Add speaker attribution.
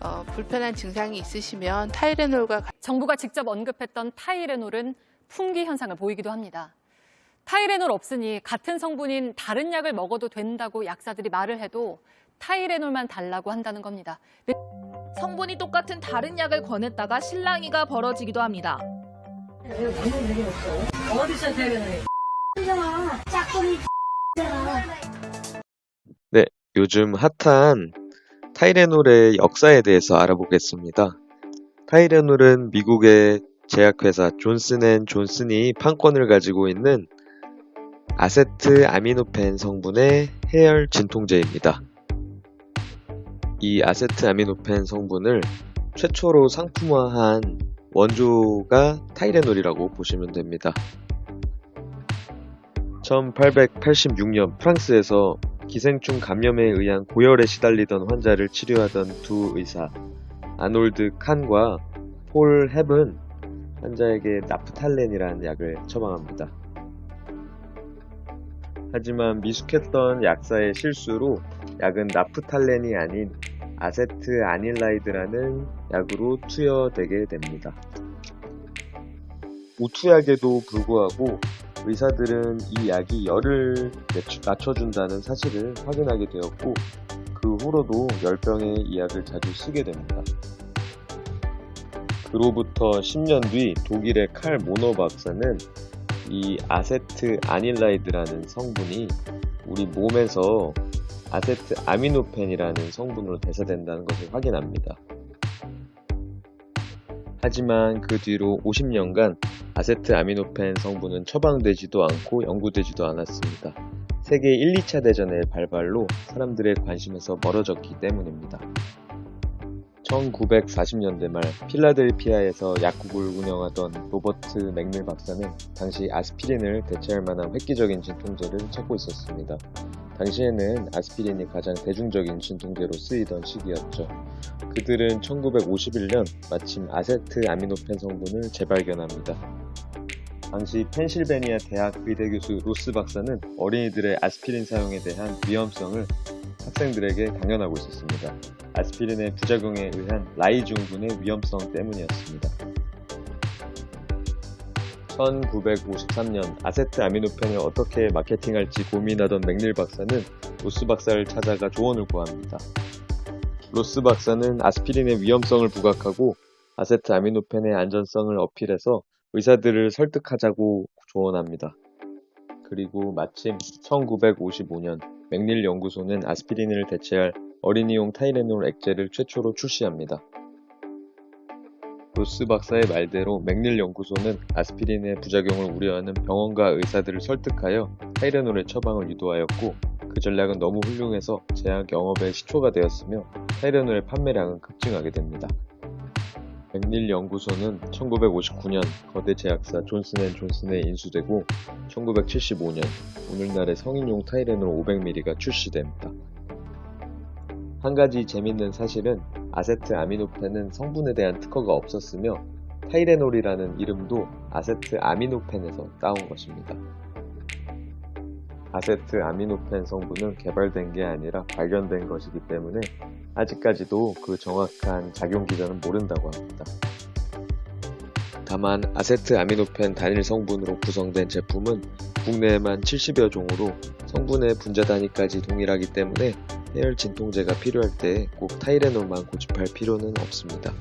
Speaker 1: 어, 불편한 증상이 있으시면 타이레놀과
Speaker 2: 정부가 직접 언급했던 타이레놀은 풍기 현상을 보이기도 합니다. 타이레놀 없으니 같은 성분인 다른 약을 먹어도 된다고 약사들이 말을 해도 타이레놀만 달라고 한다는 겁니다.
Speaker 3: 성분이 똑같은 다른 약을 권했다가 실랑이가 벌어지기도 합니다.
Speaker 4: 어디서
Speaker 5: 짝꿍이
Speaker 6: 요즘 핫한 타이레놀의 역사에 대해서 알아보겠습니다. 타이레놀은 미국의 제약회사 존슨앤존슨이 판권을 가지고 있는 아세트 아미노펜 성분의 해열 진통제입니다. 이 아세트 아미노펜 성분을 최초로 상품화한 원조가 타이레놀이라고 보시면 됩니다. 1886년 프랑스에서 기생충 감염에 의한 고열에 시달리던 환자를 치료하던 두 의사 아놀드 칸과 폴 헵은 환자에게 나프탈렌이라는 약을 처방합니다. 하지만 미숙했던 약사의 실수로 약은 나프탈렌이 아닌 아세트 아닐라이드라는 약으로 투여되게 됩니다. 오투약에도 불구하고 의사들은 이 약이 열을 낮춰준다는 사실을 확인하게 되었고 그 후로도 열병에 이 약을 자주 쓰게 됩니다. 그로부터 10년 뒤 독일의 칼 모너 박사는 이 아세트 아닐라이드라는 성분이 우리 몸에서 아세트 아미노펜이라는 성분으로 대사된다는 것을 확인합니다. 하지만 그 뒤로 50년간 아세트 아미노펜 성분은 처방되지도 않고 연구되지도 않았습니다. 세계 1, 2차 대전의 발발로 사람들의 관심에서 멀어졌기 때문입니다. 1940년대 말 필라델피아에서 약국을 운영하던 로버트 맥밀 박사는 당시 아스피린을 대체할 만한 획기적인 진통제를 찾고 있었습니다. 당시에는 아스피린이 가장 대중적인 진통제로 쓰이던 시기였죠. 그들은 1951년 마침 아세트 아미노펜 성분을 재발견합니다. 당시 펜실베니아 대학 의대 교수 로스 박사는 어린이들의 아스피린 사용에 대한 위험성을 학생들에게 강연하고 있었습니다. 아스피린의 부작용에 의한 라이중분의 위험성 때문이었습니다. 1953년 아세트 아미노펜을 어떻게 마케팅할지 고민하던 맥닐 박사는 로스 박사를 찾아가 조언을 구합니다. 로스 박사는 아스피린의 위험성을 부각하고 아세트 아미노펜의 안전성을 어필해서 의사들을 설득하자고 조언합니다. 그리고 마침 1955년 맥닐 연구소는 아스피린을 대체할 어린이용 타이레놀 액제를 최초로 출시합니다. 로스 박사의 말대로 맥닐 연구소는 아스피린의 부작용을 우려하는 병원과 의사들을 설득하여 타이레놀의 처방을 유도하였고 그 전략은 너무 훌륭해서 제약 영업의 시초가 되었으며 타이레놀의 판매량은 급증하게 됩니다. 맥닐 연구소는 1959년 거대 제약사 존슨앤존슨에 인수되고 1975년 오늘날의 성인용 타이레놀 500ml가 출시됩니다. 한 가지 재밌는 사실은 아세트 아미노펜은 성분에 대한 특허가 없었으며 타이레놀이라는 이름도 아세트 아미노펜에서 따온 것입니다. 아세트 아미노펜 성분은 개발된 게 아니라 발견된 것이기 때문에 아직까지도 그 정확한 작용 기전은 모른다고 합니다. 다만 아세트 아미노펜 단일 성분으로 구성된 제품은 국내에만 70여 종으로 성분의 분자 단위까지 동일하기 때문에 해열 진통제가 필요할 때 꼭 타이레놀만 고집할 필요는 없습니다.